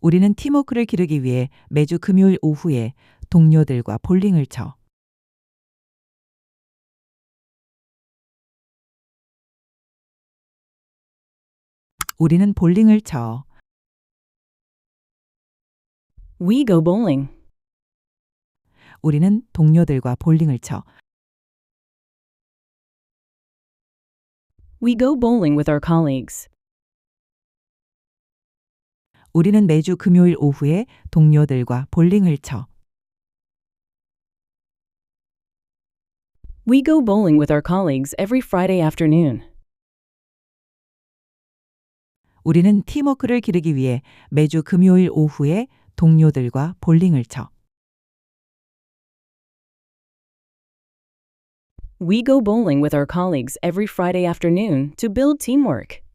우리는 팀워크를 기르기 위해 매주 금요일 오후에 동료들과 볼링을 쳐. 우리는 볼링을 쳐. We go bowling. 우리는 동료들과 볼링을 쳐. We go bowling with our colleagues. 우리는 매주 금요일 오후에 동료들과 볼링을 쳐. We go bowling with our colleagues every Friday afternoon. 우리는 팀워크를 기르기 위해 매주 금요일 오후에 동료들과 볼링을 쳐. We go bowling with our colleagues every Friday afternoon to build teamwork.